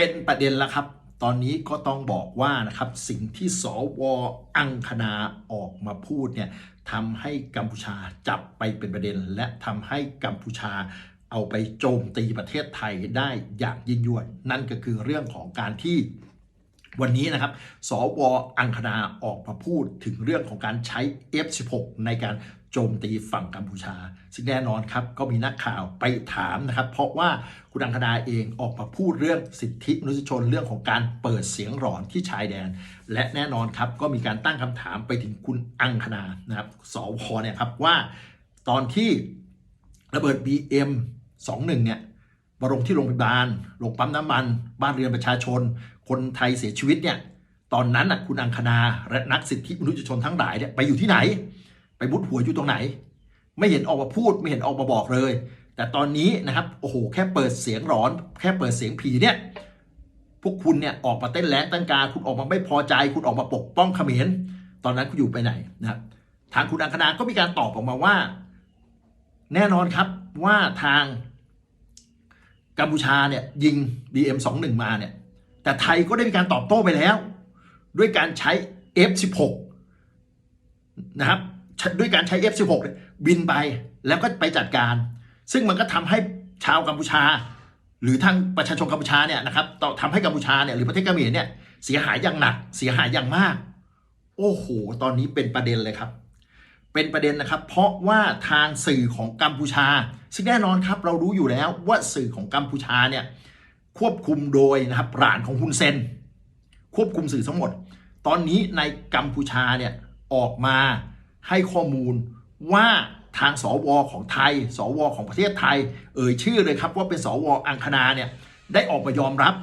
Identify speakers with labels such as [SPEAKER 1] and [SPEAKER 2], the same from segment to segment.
[SPEAKER 1] เป็นประเด็นแล้วครับ ตอนนี้ก็ต้องบอกว่านะครับสิ่งที่สวอังคณาออกมาพูดเนี่ยทำให้กัมพูชาจับไปเป็นประเด็น และทำให้กัมพูชาเอาไปโจมตีประเทศไทยได้อย่างยิ่งยวด นั่นก็คือเรื่องของการที่วันนี้นะครับ สวอังคณาออกมาพูดถึงเรื่องของการใช้ F16 ในการ โจมตีฝั่งกัมพูชา ซึ่งแน่นอนครับก็มีนักข่าวไปถามนะครับ เพราะว่าคุณอังคณาเองออกมาพูดเรื่องสิทธิมนุษยชนเรื่องของการเปิดเสียงหลอนที่ชายแดน และแน่นอนครับก็มีการตั้งคำถามไปถึงคุณอังคณานะครับสวเนี่ยครับว่าตอนที่ระเบิด BM 21เนี่ยมาลงที่โรงพยาบาลโรงปั๊มน้ำมัน บ้านเรือนประชาชน คนไทยเสียชีวิตเนี่ย ตอนนั้นน่ะคุณอังคณาและนักสิทธิมนุษยชนทั้งหลายเนี่ยไปอยู่ที่ไหน ไปมุดหัวอยู่ตรงไหน ไม่เห็นออกมาพูดไม่เห็นออกมาบอกเลย แต่ตอนนี้นะครับโอ้โหแค่เปิดเสียงร้อน แค่เปิดเสียงผีเนี่ยพวกคุณเนี่ยออกมาเต้นแรงตั้งกาคุณออกมาไม่พอใจ คุณออกมาปกป้องเขมรตอนนั้นคุณอยู่ไปไหนนะครับทางคุณอังคณาก็มีการตอบออกมาว่า แน่นอนครับว่าทางกัมพูชาเนี่ยยิง BM21 มาเนี่ยแต่ไทยก็ได้มีการตอบโต้ไปแล้ว ด้วยการใช้ F16 นะครับ ด้วยการใช้ F16 บินไปแล้วก็ไปจัดการ ซึ่งมันก็ทำให้ชาวกัมพูชา หรือทางประชาชนกัมพูชาเนี่ยนะครับทำให้กัมพูชาเนี่ยหรือประเทศกัมพูชาเนี่ยเสียหายอย่างหนัก เสียหายอย่างมาก โอ้โห ตอนนี้เป็นประเด็นเลยครับ เป็นประเด็นนะครับ เพราะว่าทางสื่อของกัมพูชา ซึ่งแน่นอนครับเรารู้อยู่แล้วว่าสื่อของกัมพูชาเนี่ยควบคุมโดยนะครับหลานของฮุนเซน ควบคุมสื่อทั้งหมด ตอนนี้ในกัมพูชาเนี่ยออกมา ให้ข้อมูลว่าทางสวของไทย สวของประเทศไทย เอ่ยชื่อเลยครับว่าเป็นสวอังคณาเนี่ยได้ออกมายอมรับ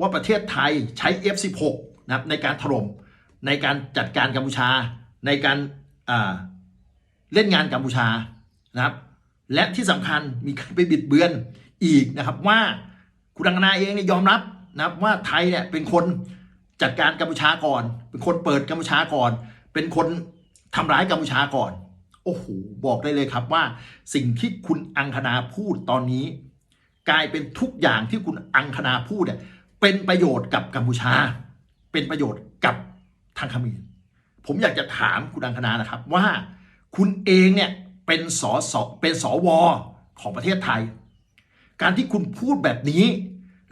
[SPEAKER 1] ว่าประเทศไทยใช้ F16 นะครับในการถล่มในการจัดการกัมพูชา ในการเล่นงานกัมพูชานะครับ และที่สำคัญมีการไปบิดเบือนอีกนะครับว่าคุณอังคณาเองเนี่ยยอมรับนะครับว่าไทยเนี่ยเป็นคนจัดการกัมพูชาก่อน เป็นคนเปิดกัมพูชาก่อน เป็นคน ทำร้ายกัมพูชาก่อน โอ้โห บอกได้เลยครับว่า สิ่งที่คุณอังคณาพูดตอนนี้ กลายเป็นทุกอย่างที่คุณอังคณาพูดเนี่ยเป็นประโยชน์กับกัมพูชา เป็นประโยชน์กับทางเขมรผมอยากจะถามคุณอังคณานะครับว่าคุณเองเนี่ยเป็นสอสอเป็นสวของประเทศไทย การที่คุณพูดแบบนี้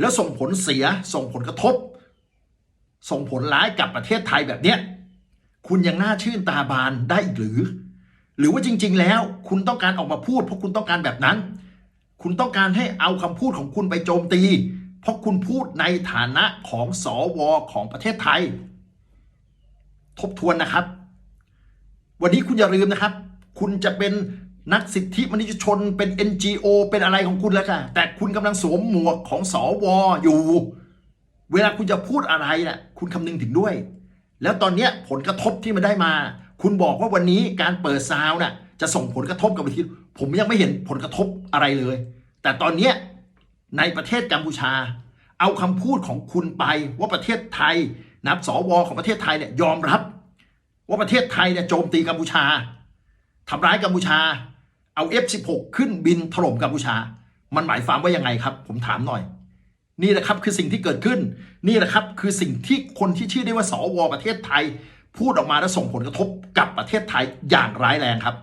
[SPEAKER 1] แล้วส่งผลเสียส่งผลกระทบ ส่งผลร้ายกับประเทศไทยแบบเนี้ย คุณยังน่าชื่นตาบานได้อีกหรือ หรือว่าจริง ๆ แล้ว คุณต้องการออกมาพูด เพราะคุณต้องการแบบนั้น คุณต้องการให้เอาคำพูดของคุณไปโจมตี เพราะคุณพูดในฐานะของสอวของประเทศไทย ทบทวนนะครับ วันนี้คุณอย่าลืมนะครับ คุณจะเป็นนักสิทธิมนุษยชนเป็น NGO เป็นอะไรของคุณแล้วค่ะ แต่คุณกำลังสวมหมวกของสอวอยู่ เวลาคุณจะพูดอะไรน่ะ คุณคำนึงถึงด้วย แล้วตอนเนี้ยผลกระทบที่มันได้มา คุณบอกว่าวันนี้การเปิดซาวน่ะจะส่งผลกระทบกับประเทศผมยังไม่เห็นผลกระทบอะไรเลย แต่ตอนเนี้ยในประเทศกัมพูชา เอาคำพูดของคุณไปว่าประเทศไทยนับสวของประเทศไทยเนี่ยยอมรับ ว่าประเทศไทยเนี่ยโจมตีกัมพูชาทำร้ายกัมพูชา เอา F16 ขึ้นบินถล่มกัมพูชา มันหมายความว่ายังไงครับ ผมถามหน่อย นี่แหละครับคือสิ่งที่เกิดขึ้น นี่แหละครับคือสิ่งที่คนที่ชื่อได้ว่าสวประเทศไทย พูดออกมาแล้วส่งผลกระทบกับประเทศไทยอย่างร้ายแรงครับ